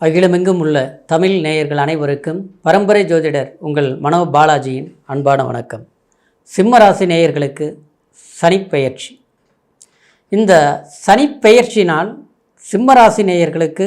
அகிலமெங்கும் உள்ள தமிழ் நேயர்கள் அனைவருக்கும் பரம்பரை ஜோதிடர் உங்கள் மனோ பாலாஜியின் அன்பான வணக்கம். சிம்மராசி நேயர்களுக்கு சனிப்பெயர்ச்சி இந்த சனிப்பெயர்ச்சினால் சிம்மராசி நேயர்களுக்கு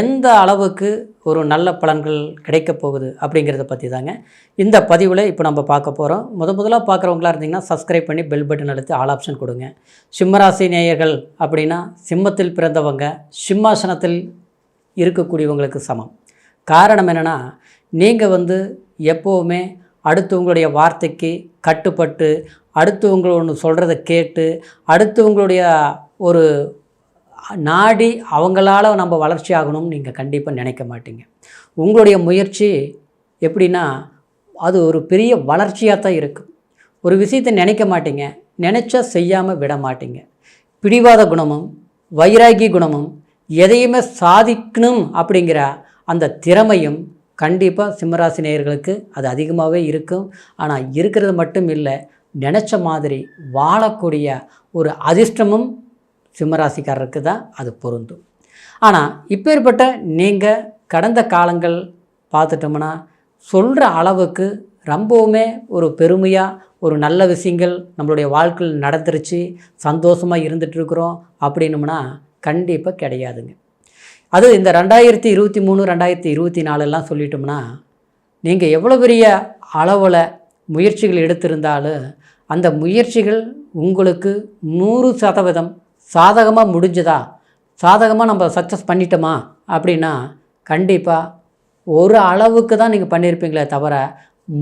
எந்த அளவுக்கு ஒரு நல்ல பலன்கள் கிடைக்கப் போகுது அப்படிங்கிறத பற்றி தாங்க இந்த பதிவில் இப்போ நம்ம பார்க்க போகிறோம் முத முதலாக பார்க்குறவங்களா இருந்தீங்கன்னா சப்ஸ்கிரைப் பண்ணி பெல் பட்டன் அழுத்தி ஆல் ஆப்ஷன் கொடுங்க. சிம்மராசி நேயர்கள் அப்படின்னா சிம்மத்தில் பிறந்தவங்க சிம்மாசனத்தில் இருக்கக்கூடியவங்களுக்கு சமம். காரணம் என்னென்னா நீங்கள் வந்து எப்போவுமே அடுத்தவங்களுடைய வார்த்தைக்கு கட்டுப்பட்டு அடுத்தவங்க ஒன்று சொல்கிறத கேட்டு அடுத்தவங்களுடைய ஒரு நாடி அவங்களால நம்ம வளர்ச்சி ஆகணும்னு நீங்கள் கண்டிப்பாக நினைக்க மாட்டீங்க. உங்களுடைய முயற்சி எப்படின்னா அது ஒரு பெரிய வளர்ச்சியாக தான் இருக்கும் ஒரு விஷயத்தை நினைக்க மாட்டீங்க. நினச்சா செய்யாமல் விட மாட்டீங்க. பிடிவாத குணமும் வைராகி குணமும் எதையுமே சாதிக்கணும் அப்படிங்கிற அந்த திறமையும் கண்டிப்பாக சிம்மராசி நேயர்களுக்கு அது அதிகமாகவே இருக்கும். ஆனால் இருக்கிறது மட்டும் இல்லை நினச்ச மாதிரி வாழக்கூடிய ஒரு அதிர்ஷ்டமும் சிம்மராசிக்காரருக்கு தான் அது பொருந்தும். ஆனால் இப்பேற்பட்ட நீங்கள் கடந்த காலங்கள் பார்த்துட்டோம்னா சொல்கிற அளவுக்கு ரொம்பவுமே ஒரு பெருமையாக ஒரு நல்ல விஷயங்கள் நம்மளுடைய வாழ்க்கையில் நடந்துருச்சு சந்தோஷமாக இருந்துகிட்ருக்குறோம் அப்படின்னோம்னா கண்டிப்பாக கிடையாதுங்க. அது இந்த ரெண்டாயிரத்தி இருபத்தி மூணு ரெண்டாயிரத்தி இருபத்தி நாலுலாம் சொல்லிட்டோம்னா நீங்கள் எவ்வளோ பெரிய அளவில் முயற்சிகள் எடுத்திருந்தாலும் அந்த முயற்சிகள் உங்களுக்கு நூறு சதவீதம் சாதகமாக முடிஞ்சதா? சாதகமாக நம்ம சக்ஸஸ் பண்ணிட்டோமா? அப்படின்னா கண்டிப்பாக ஒரு அளவுக்கு தான் நீங்கள் பண்ணியிருப்பீங்களே தவிர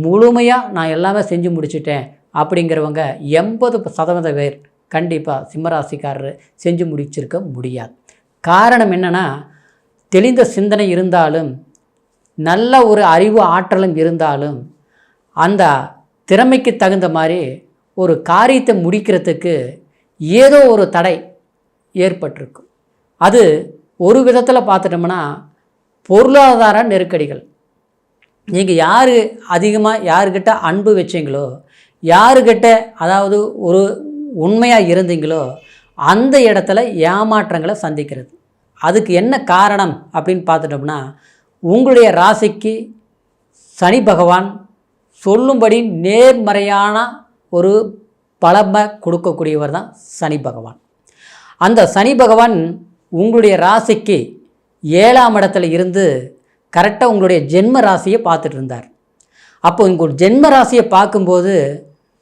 முழுமையாக நான் எல்லாமே செஞ்சு முடிச்சிட்டேன் அப்படிங்கிறவங்க எண்பது சதவீத பேர். கண்டிப்பாக சிம்மராசிக்காரர் செஞ்சு முடிச்சிருக்க முடியாது. காரணம் என்னென்னா தெளிந்த சிந்தனை இருந்தாலும் நல்ல ஒரு அறிவு ஆற்றலும் இருந்தாலும் அந்த திறமைக்கு தகுந்த மாதிரி ஒரு காரியத்தை முடிக்கிறதுக்கு ஏதோ ஒரு தடை ஏற்பட்டிருக்கும். அது ஒரு விதத்தில் பார்த்துட்டோம்னா பொருளாதார நெருக்கடிகள். நீங்கள் யார் அதிகமாக யாருக்கிட்ட அன்பு வச்சிங்களோ யாருக்கிட்ட அதாவது ஒரு உண்மையாக இருந்தீங்களோ அந்த இடத்துல ஏமாற்றங்களை சந்திக்கிறது. அதுக்கு என்ன காரணம் அப்படின்னு பார்த்துட்டோம்னா உங்களுடைய ராசிக்கு சனி பகவான் சொல்லும்படி நேர்மறையான ஒரு பலமை கொடுக்கக்கூடியவர் தான் சனி பகவான். அந்த சனி பகவான் உங்களுடைய ராசிக்கு ஏழாம் இடத்துல இருந்து கரெக்டாக உங்களுடைய ஜென்ம ராசியை பார்த்துட்டு இருந்தார். அப்போ உங்கள் ஜென்ம ராசியை பார்க்கும்போது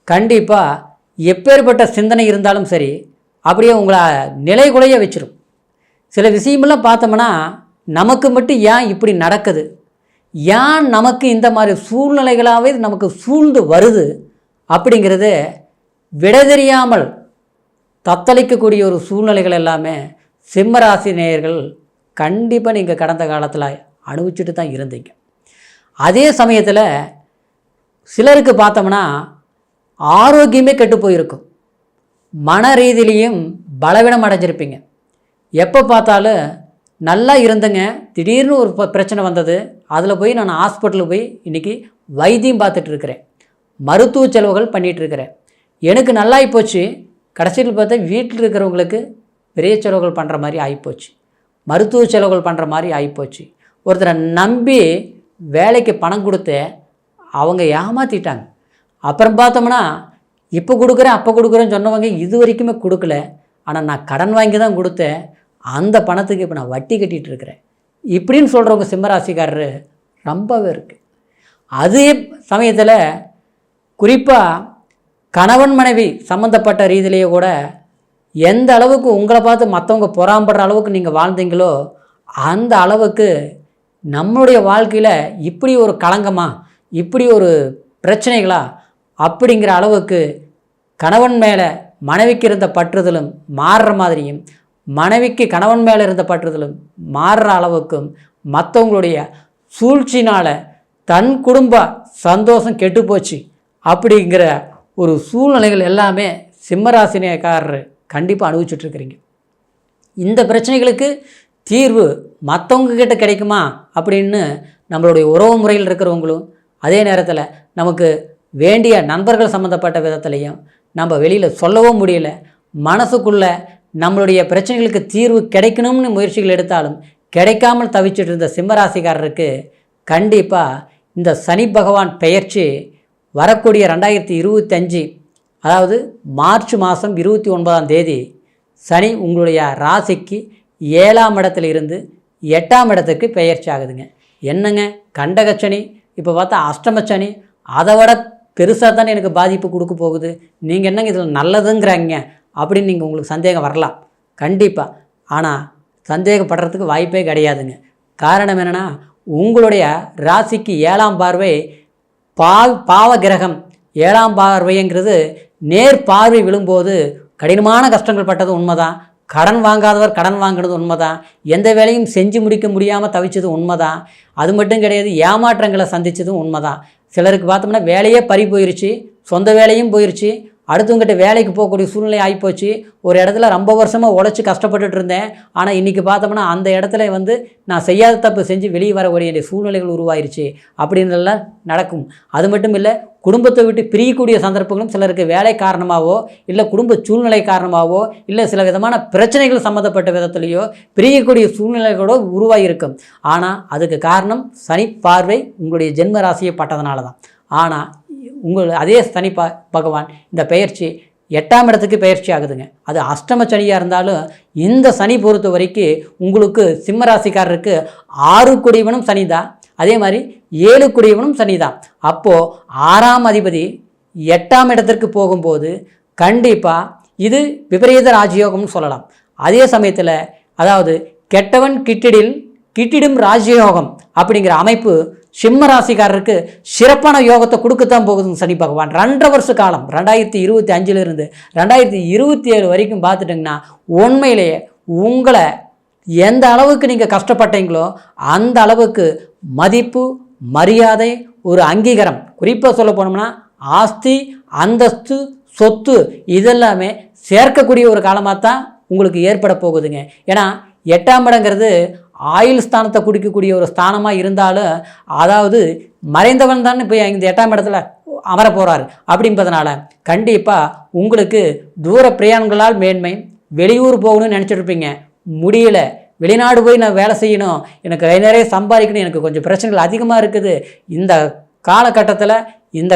கண்டிப்பாக எப்பேற்பட்ட சிந்தனை இருந்தாலும் சரி அப்படியே உங்களை நிலைகுலைய வச்சிரும். சில விஷயமெல்லாம் பார்த்தோம்னா நமக்கு மட்டும் ஏன் இப்படி நடக்குது? ஏன் நமக்கு இந்த மாதிரி சூழ்நிலைகளாகவே நமக்கு சூழ்ந்து வருது? அப்படிங்கிறது விட தெரியாமல் தத்தளிக்கக்கூடிய ஒரு சூழ்நிலைகள் எல்லாமே சிம்மராசி நேயர்கள் கண்டிப்பாக நீங்கள் கடந்த காலத்தில் அனுபவிச்சுட்டு தான் இருந்தீங்க. அதே சமயத்தில் சிலருக்கு பார்த்தோம்னா ஆரோக்கியமே கெட்டு போயிருக்கும். மன ரீதியிலையும் பலவீனம் அடைஞ்சிருப்பீங்க. எப்போ பார்த்தாலும் நல்லா இருந்தங்க திடீர்னு ஒரு ப- பிரச்சனை வந்தது அதில் போய் நான் ஹாஸ்பிட்டலுக்கு போய் இன்றைக்கி வைத்தியம் பார்த்துட்டு இருக்கிறேன். மருத்துவ செலவுகள் பண்ணிகிட்டு இருக்கிறேன். எனக்கு நல்லா போச்சு. கடைசியில் பார்த்தா வீட்டில் இருக்கிறவங்களுக்கு பெரிய செலவுகள் பண்ணுற மாதிரி ஆகிப்போச்சு மருத்துவ செலவுகள் பண்ணுற மாதிரி ஆகிப்போச்சு ஒருத்தரை நம்பி வேலைக்கு பணம் கொடுத்து அவங்க ஏமாற்றிட்டாங்க அப்புறம் பார்த்தோம்னா இப்போ கொடுக்குறேன் அப்போ கொடுக்குறேன்னு சொன்னவங்க இது வரைக்குமே கொடுக்கல. ஆனால் நான் கடன் வாங்கி தான் கொடுத்தேன். அந்த பணத்துக்கு இப்போ நான் வட்டி கட்டிகிட்டு இருக்கிறேன். இப்படின்னு சொல்கிறவங்க சிம்மராசிக்காரரு ரொம்பவே இருக்குது அதே சமயத்தில் குறிப்பாக கணவன் மனைவி சம்மந்தப்பட்ட ரீதியிலேயே கூட எந்த அளவுக்கு உங்களை பார்த்து மற்றவங்க பொறாம்படுற அளவுக்கு நீங்கள் வாழ்ந்தீங்களோ அந்த அளவுக்கு நம்மளுடைய வாழ்க்கையில் இப்படி ஒரு களங்கமாக இப்படி ஒரு பிரச்சனைகளா அப்படிங்கிற அளவுக்கு கணவன் மேலே மனைவிக்கு இருந்த பற்றுதலும் மாறுற மாதிரியும் மனைவிக்கு கணவன் மேலே இருந்த பற்றுதலும் மாறுற அளவுக்கும் மற்றவங்களுடைய சூழ்ச்சினால் தன் குடும்ப சந்தோஷம் கெட்டு போச்சு அப்படிங்கிற ஒரு சூழ்நிலைகள் எல்லாமே சிம்மராசினியக்காரர் கண்டிப்பாக அனுபவிச்சுட்ருக்கிறீங்க. இந்த பிரச்சனைகளுக்கு தீர்வு மற்றவங்கக்கிட்ட கிடைக்குமா அப்படின்னு நம்மளுடைய உறவு முறையில் இருக்கிறவங்களும் அதே நேரத்தில் நமக்கு வேண்டிய நண்பர்கள் சம்மந்தப்பட்ட விதத்துலையும் நம்ம வெளியில் சொல்லவும் முடியல. மனசுக்குள்ளே நம்மளுடைய பிரச்சனைகளுக்கு தீர்வு கிடைக்கணும்னு முயற்சிகள் எடுத்தாலும் கிடைக்காமல் தவிச்சிட்டு இருந்த சிம்மராசிக்காரருக்கு கண்டிப்பாக இந்த சனி பகவான் பெயர்ச்சி வரக்கூடிய ரெண்டாயிரத்தி இருபத்தஞ்சு அதாவது மார்ச் மாதம் இருபத்தி ஒன்பதாம் தேதி சனி உங்களுடைய ராசிக்கு ஏழாம் இடத்துல இருந்து எட்டாம் இடத்துக்கு பெயர்ச்சி ஆகுதுங்க. என்னங்க? கண்டகச்சனி இப்போ பார்த்தா அஷ்டமச்சனி அதை விட பெருசாக தானே எனக்கு பாதிப்பு கொடுக்க போகுது. நீங்கள் என்னங்க இதில் நல்லதுங்கிறாங்க அப்படின்னு நீங்கள் உங்களுக்கு சந்தேகம் வரலாம். கண்டிப்பாக ஆனால் சந்தேகப்படுறதுக்கு வாய்ப்பே கிடையாதுங்க. காரணம் என்னென்னா உங்களுடைய ராசிக்கு ஏழாம் பார்வை பா பாவ கிரகம். ஏழாம் பார்வைங்கிறது நேர் பார்வை விழும்போது கடினமான கஷ்டங்கள் பட்டது உண்மைதான். கடன் வாங்காதவர் கடன் வாங்கினது உண்மைதான். எந்த வேலையும் செஞ்சு முடிக்க முடியாமல் தவிச்சது உண்மைதான். அது மட்டும் கிடையாது ஏமாற்றங்களை சந்தித்ததும் உண்மைதான். சிலருக்கு பார்த்தோம்னா வேலையே பறி போயிருச்சு சொந்த வேலையும் போயிருச்சு அடுத்தவங்ககிட்ட வேலைக்கு போகக்கூடிய சூழ்நிலை ஆகிப்போச்சு ஒரு இடத்துல ரொம்ப வருஷமாக உழைச்சி கஷ்டப்பட்டுட்டு இருந்தேன். ஆனால் இன்றைக்கி பார்த்தோம்னா அந்த இடத்துல வந்து நான் செய்யாத தப்பு செஞ்சு வெளியே வர வேண்டிய சூழ்நிலைகள் உருவாயிருச்சு. அப்படின்றதெல்லாம் நடக்கும். அது மட்டும் இல்லை குடும்பத்தை விட்டு பிரியக்கூடிய சந்தர்ப்பங்களும் சிலருக்கு வேலை காரணமாகவோ இல்லை குடும்ப சூழ்நிலை காரணமாகவோ இல்லை சில விதமான பிரச்சனைகள் சம்மந்தப்பட்ட விதத்துலேயோ பிரியக்கூடிய சூழ்நிலைகளோட உருவாகியிருக்கும் ஆனால் அதுக்கு காரணம் சனி பார்வை உங்களுடைய ஜென்ம ராசியை பட்டதுனால தான் ஆனால் உங்கள் அதே சனி ப பகவான் இந்த பெயர்ச்சி எட்டாம் இடத்துக்கு பயிற்சி ஆகுதுங்க. அது அஷ்டம சனியாக இருந்தாலும் இந்த சனி பொறுத்த வரைக்கும் உங்களுக்கு சிம்ம ராசிக்காரருக்கு ஆறு குடிவனும் சனி தான் அதே மாதிரி ஏழு குடியவனும் சனி தான் அப்போது ஆறாம் அதிபதி எட்டாம் இடத்திற்கு போகும்போது கண்டிப்பாக இது விபரீத ராஜயோகம்னு சொல்லலாம். அதே சமயத்தில் அதாவது கெட்டவன் கிட்டிடில் கிட்டிடும் ராஜயோகம் அப்படிங்கிற அமைப்பு சிம்ம ராசிக்காரருக்கு சிறப்பான யோகத்தை கொடுக்கத்தான் போகுதுங்க சனி பகவான். ரெண்டரை வருஷ காலம் ரெண்டாயிரத்தி இருபத்தி அஞ்சுலேருந்து ரெண்டாயிரத்தி இருபத்தி ஏழு வரைக்கும் பார்த்துட்டிங்கன்னா உண்மையிலேயே உங்களை எந்த அளவுக்கு நீங்கள் கஷ்டப்பட்டீங்களோ அந்த அளவுக்கு மதிப்பு மரியாதை ஒரு அங்கீகாரம் குறிப்பாக சொல்ல போனோம்னா ஆஸ்தி அந்தஸ்து சொத்து இதெல்லாமே சேர்க்கக்கூடிய ஒரு காலமாக தான் உங்களுக்கு ஏற்பட போகுதுங்க. ஏன்னா எட்டாம் இடங்கிறது ஆயுள் ஸ்தானத்தை குடிக்கக்கூடிய ஒரு ஸ்தானமாக இருந்தாலும் அதாவது மறைந்தவன் தான் இப்போ இந்த எட்டாம் இடத்துல அமர போகிறாரு அப்படின்றதுனால கண்டிப்பாக உங்களுக்கு தூர பிரயாணங்களால் மேன்மை. வெளியூர் போகணும்னு நினச்சிட்ருப்பீங்க முடியல. வெளிநாடு போய் நான் வேலை செய்யணும். எனக்கு கை நிறைய சம்பாதிக்கணும். எனக்கு கொஞ்சம் பிரச்சனைகள் அதிகமாக இருக்குது. இந்த காலகட்டத்தில் இந்த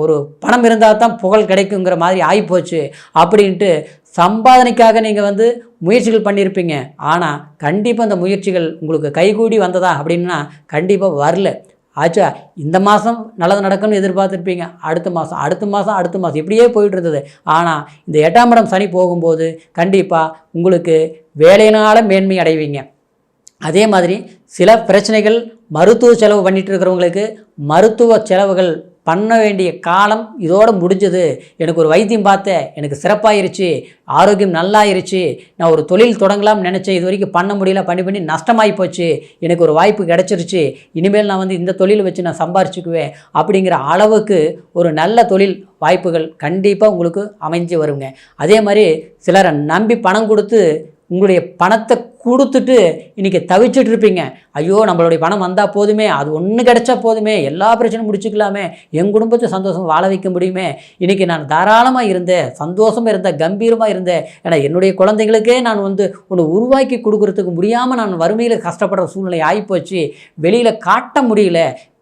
ஒரு பணம் இருந்தால் தான் புகழ் கிடைக்குங்கிற மாதிரி ஆகிப்போச்சு அப்படின்ட்டு சம்பாதனைக்காக நீங்கள் வந்து முயற்சிகள் பண்ணியிருப்பீங்க. ஆனால் கண்டிப்பாக அந்த முயற்சிகள் உங்களுக்கு கைகூடி வந்ததா அப்படின்னா கண்டிப்பாக வரல. ஆச்சா இந்த மாதம் நல்லது நடக்கும்னு எதிர்பார்த்துருப்பீங்க. அடுத்த மாதம் அடுத்த மாதம் அடுத்த மாதம் இப்படியே போயிட்டு இருந்தது ஆனால் இந்த எட்டாம் இடம் சனி போகும்போது கண்டிப்பாக உங்களுக்கு வேலையினால் மேன்மை அடைவீங்க. அதே மாதிரி சில பிரச்சனைகள் மருத்துவ செலவு பண்ணிகிட்டு இருக்கிறவங்களுக்கு மருத்துவ செலவுகள் பண்ண வேண்டிய காலம் இதோடு முடிஞ்சது. எனக்கு ஒரு வைத்தியம் பார்த்தேன் எனக்கு சிறப்பாயிருச்சு. ஆரோக்கியம் நல்லாயிருச்சு. நான் ஒரு தொழில் தொடங்கலாம்னு நினச்சேன். இது வரைக்கும் பண்ண முடியல. பண்ணி பண்ணி நஷ்டமாகி போச்சு. எனக்கு ஒரு வாய்ப்பு கிடச்சிருச்சு. இனிமேல் நான் வந்து இந்த தொழில் வச்சு நான் சம்பாரிச்சுக்குவேன் அப்படிங்கிற அளவுக்கு ஒரு நல்ல தொழில் வாய்ப்புகள் கண்டிப்பாக உங்களுக்கு அமைஞ்சு வருங்க. அதே மாதிரி சிலரை நம்பி பணம் கொடுத்து உங்களுடைய பணத்தை கொடுத்துட்டு இன்றைக்கி தவிச்சிட்டு இருப்பீங்க ஐயோ நம்மளுடைய பணம் வந்தால் போதுமே அது ஒன்று கிடச்சா போதுமே எல்லா பிரச்சனையும் முடிச்சுக்கலாமே என் குடும்பத்தை சந்தோஷம் வாழ வைக்க முடியுமே. இன்றைக்கி நான் தாராளமாக இருந்தேன் சந்தோஷமாக இருந்தேன் கம்பீரமாக இருந்தேன். ஏன்னா என்னுடைய குழந்தைங்களுக்கே நான் வந்து ஒன்று உருவாக்கி கொடுக்குறதுக்கு முடியாமல் நான் வறுமையில் கஷ்டப்படுற சூழ்நிலை ஆகிப்போச்சு வெளியில் காட்ட முடியல.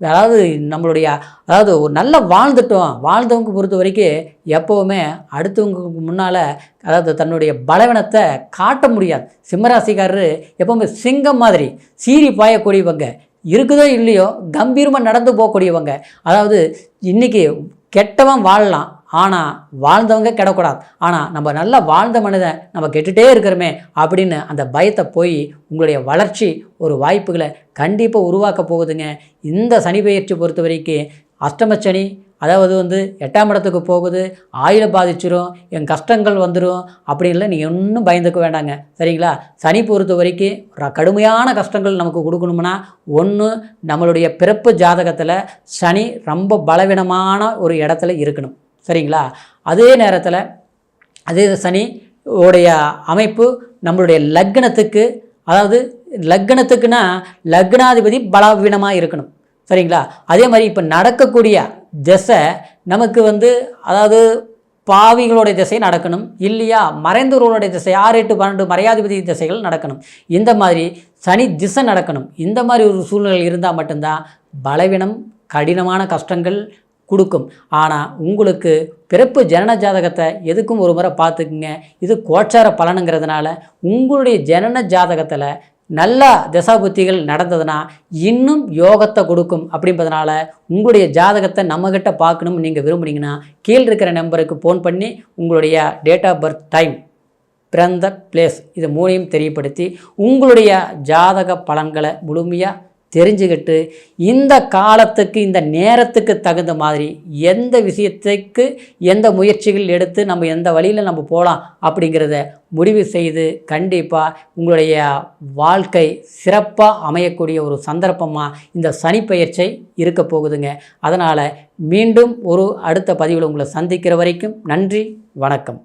அதாவது நம்மளுடைய அதாவது ஒரு நல்ல வாழ்ந்துட்டோம். வாழ்ந்தவங்க பொறுத்த வரைக்கும் எப்போவுமே அடுத்தவங்களுக்கு முன்னால் அதாவது தன்னுடைய பலவீனத்தை காட்ட முடியாது. சிம்மராசிக்காரர் எப்போவுமே சிங்கம் மாதிரி சீரி பாயக்கூடியவங்க. இருக்குதோ இல்லையோ கம்பீரமாக நடந்து போகக்கூடியவங்க. அதாவது இன்றைக்கி கெட்டவன் வாழலாம். ஆனால் வாழ்ந்தவங்க கிடக்கூடாது. ஆனால் நம்ம நல்லா வாழ்ந்த மனிதன் நம்ம கெட்டுட்டே இருக்கிறோமே அப்படின்னு அந்த பயத்தை போய் உங்களுடைய வளர்ச்சி ஒரு வாய்ப்புகளை கண்டிப்பாக உருவாக்க போகுதுங்க. இந்த சனி பயிற்சி பொறுத்த வரைக்கும் அஷ்டம சனி அதாவது வந்து எட்டாம் இடத்துக்கு போகுது ஆயுளை பாதிச்சிரும் என் கஷ்டங்கள் வந்துடும் அப்படின்லாம் நீங்கள் ஒன்றும் பயந்துக்க வேண்டாங்க. சரிங்களா? சனி பொறுத்த வரைக்கும் கடுமையான கஷ்டங்கள் நமக்கு கொடுக்கணும்னா ஒன்று நம்மளுடைய பிறப்பு ஜாதகத்தில் சனி ரொம்ப பலவீனமான ஒரு இடத்துல இருக்கணும். சரிங்களா? அதே நேரத்தில் அதே சனி உடைய அமைப்பு நம்மளுடைய லக்னத்துக்கு அதாவது லக்னத்துக்குன்னா லக்னாதிபதி பலவீனமாக இருக்கணும். சரிங்களா? அதே மாதிரி இப்போ நடக்கக்கூடிய திசை நமக்கு வந்து அதாவது பாவிகளுடைய திசை நடக்கணும் இல்லையா? மறைந்தவர்களுடைய திசை ஆறு எட்டு பன்னெண்டு மறையாதிபதி திசைகள் நடக்கணும். இந்த மாதிரி சனி திசை நடக்கணும். இந்த மாதிரி ஒரு சூழ்நிலை இருந்தால் மட்டும்தான் பலவீனம் கடினமான கஷ்டங்கள் கொடுக்கும். ஆனால் உங்களுக்கு பிறப்பு ஜனன ஜாதகத்தை எதுக்கும் ஒரு முறை பார்த்துக்குங்க. இது கோச்சார பலனுங்கிறதுனால உங்களுடைய ஜனன ஜாதகத்தில் நல்ல தசாபுத்திகள் நடந்ததுன்னா இன்னும் யோகத்தை கொடுக்கும் அப்படின்றதுனால உங்களுடைய ஜாதகத்தை நம்மக்கிட்ட பார்க்கணும்னு நீங்கள் விரும்புனீங்கன்னா கீழ் இருக்கிற நம்பருக்கு ஃபோன் பண்ணி உங்களுடைய டேட் ஆஃப் பர்த் டைம் பிறந்த பிளேஸ் இது மூணையும் தெரியப்படுத்தி உங்களுடைய ஜாதக பலன்களை முழுமையாக தெரிஞ்சுக்கிட்டு இந்த காலத்துக்கு இந்த நேரத்துக்கு தகுந்த மாதிரி எந்த விஷயத்துக்கு எந்த முயற்சிகள் எடுத்து நம்ம எந்த வழியில் நம்ம போகலாம் அப்படிங்கிறத முடிவு செய்து கண்டிப்பாக உங்களுடைய வாழ்க்கை சிறப்பாக அமையக்கூடிய ஒரு சந்தர்ப்பமாக இந்த சனிப்பெயர்ச்சை இருக்க போகுதுங்க. அதனால் மீண்டும் ஒரு அடுத்த பதிவில் உங்களை சந்திக்கிற வரைக்கும் நன்றி வணக்கம்.